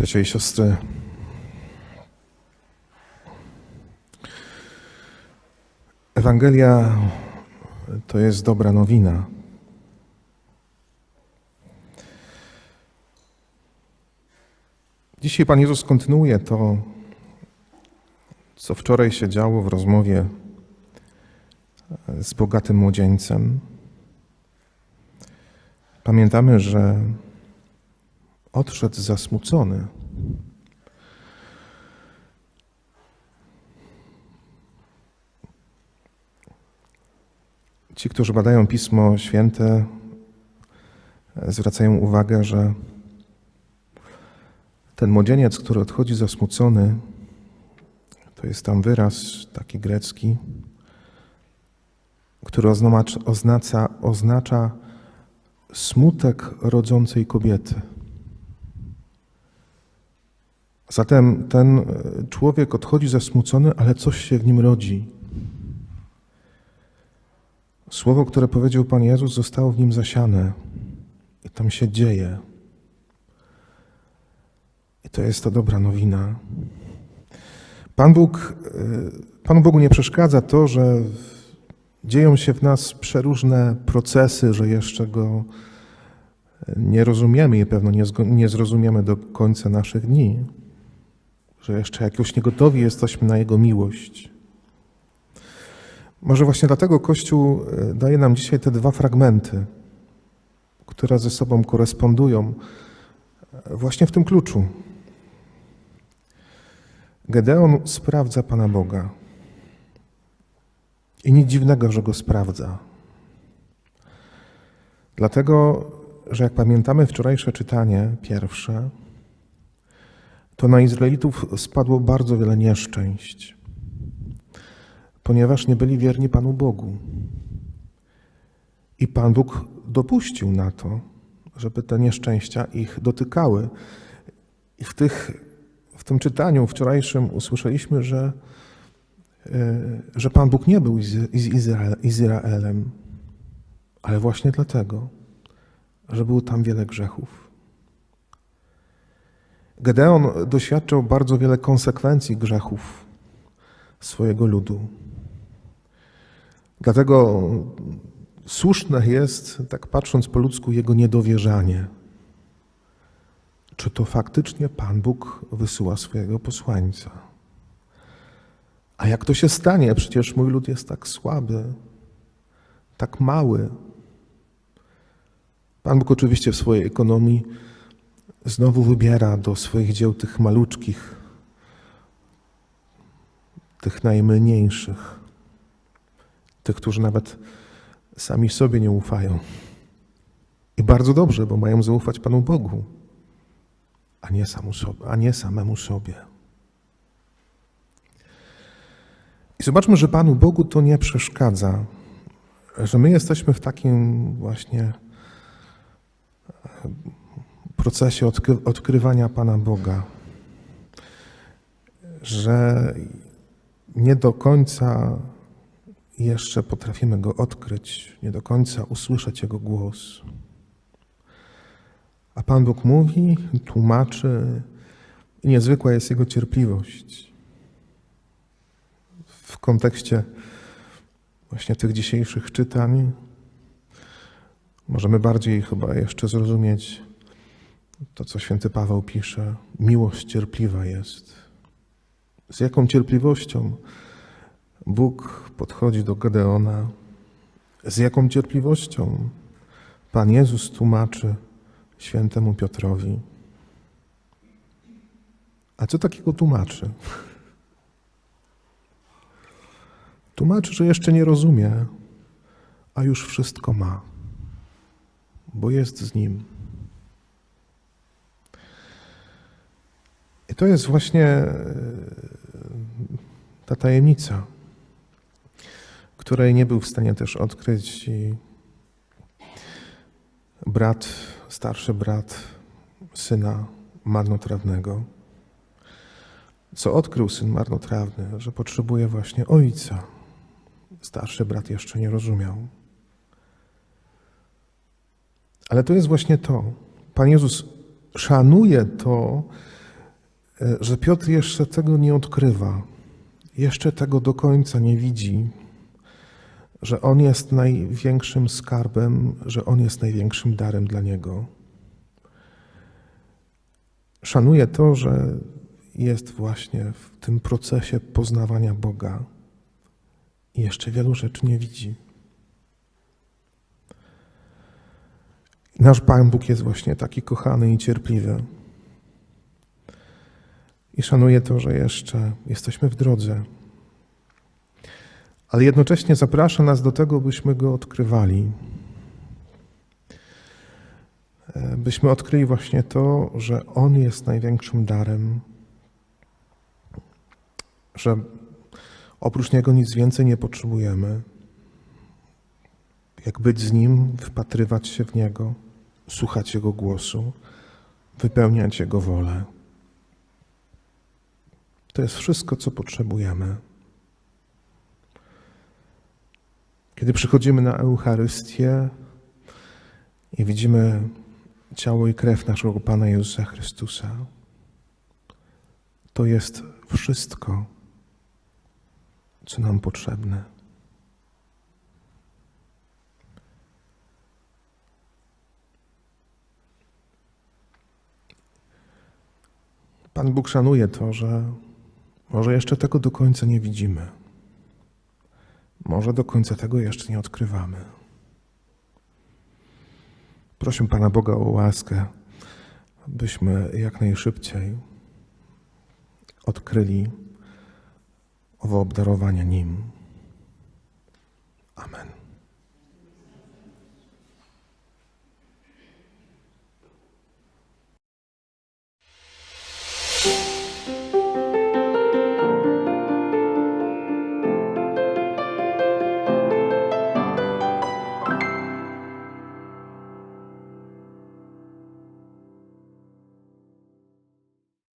Bracia i siostry, Ewangelia to jest dobra nowina. Dzisiaj Pan Jezus kontynuuje to, co wczoraj się działo w rozmowie z bogatym młodzieńcem. Pamiętamy, że odszedł zasmucony. Ci, którzy badają Pismo Święte, zwracają uwagę, że ten młodzieniec, który odchodzi zasmucony, to jest tam wyraz taki grecki, który oznacza, oznacza, oznacza smutek rodzącej kobiety. Zatem ten człowiek odchodzi zasmucony, ale coś się w nim rodzi. Słowo, które powiedział Pan Jezus, zostało w nim zasiane i tam się dzieje. I to jest ta dobra nowina. Pan Bóg, Panu Bogu nie przeszkadza to, że dzieją się w nas przeróżne procesy, że jeszcze Go nie rozumiemy i pewno nie, nie zrozumiemy do końca naszych dni, że jeszcze jakoś niegotowi jesteśmy na Jego miłość. Może właśnie dlatego Kościół daje nam dzisiaj te dwa fragmenty, które ze sobą korespondują właśnie w tym kluczu. Gedeon sprawdza Pana Boga. I nic dziwnego, że go sprawdza. Dlatego, że jak pamiętamy wczorajsze czytanie, pierwsze, to na Izraelitów spadło bardzo wiele nieszczęść, ponieważ nie byli wierni Panu Bogu. I Pan Bóg dopuścił na to, żeby te nieszczęścia ich dotykały. I w, tych, w tym czytaniu wczorajszym usłyszeliśmy, że że Pan Bóg nie był z Izraelem, ale właśnie dlatego, że było tam wiele grzechów. Gedeon doświadczał bardzo wiele konsekwencji grzechów swojego ludu. Dlatego słuszne jest, tak patrząc po ludzku, jego niedowierzanie. Czy to faktycznie Pan Bóg wysyła swojego posłańca? A jak to się stanie? Przecież mój lud jest tak słaby, tak mały. Pan Bóg oczywiście w swojej ekonomii znowu wybiera do swoich dzieł tych maluczkich, tych najmniejszych, tych, którzy nawet sami sobie nie ufają. I bardzo dobrze, bo mają zaufać Panu Bogu, a nie, samu sobie, a nie samemu sobie. I zobaczmy, że Panu Bogu to nie przeszkadza, że my jesteśmy w takim właśnie procesie odkry odkrywania Pana Boga, że nie do końca jeszcze potrafimy Go odkryć, nie do końca usłyszeć Jego głos. A Pan Bóg mówi, tłumaczy i niezwykła jest Jego cierpliwość w kontekście właśnie tych dzisiejszych czytań możemy bardziej chyba jeszcze zrozumieć to, co święty Paweł pisze. Miłość cierpliwa jest. Z jaką cierpliwością Bóg podchodzi do Gedeona, z jaką cierpliwością Pan Jezus tłumaczy świętemu Piotrowi. A co takiego tłumaczy? Tłumaczy, że jeszcze nie rozumie, a już wszystko ma, bo jest z nim. I to jest właśnie ta tajemnica, której nie był w stanie też odkryć i brat, starszy brat syna marnotrawnego. Co odkrył syn marnotrawny, że potrzebuje właśnie ojca. Starszy brat jeszcze nie rozumiał. Ale to jest właśnie to. Pan Jezus szanuje to, e, że Piotr jeszcze tego nie odkrywa, jeszcze tego do końca nie widzi, że On jest największym skarbem, że On jest największym darem dla Niego. Szanuje to, że jest właśnie w tym procesie poznawania Boga i jeszcze wielu rzeczy nie widzi. Nasz Pan Bóg jest właśnie taki kochany i cierpliwy. I szanuje to, że jeszcze jesteśmy w drodze. Ale jednocześnie zaprasza nas do tego, byśmy Go odkrywali. E, Byśmy odkryli właśnie to, że On jest największym darem, że oprócz Niego nic więcej nie potrzebujemy. Jak być z Nim, wpatrywać się w Niego, słuchać Jego głosu, wypełniać Jego wolę. To jest wszystko, co potrzebujemy. Kiedy przychodzimy na Eucharystię i widzimy ciało i krew naszego Pana Jezusa Chrystusa, to jest wszystko, co nam potrzebne. Pan Bóg szanuje to, że może jeszcze tego do końca nie widzimy. Może do końca tego jeszcze nie odkrywamy. Proszę Pana Boga o łaskę, byśmy jak najszybciej odkryli owo obdarowanie Nim. Amen.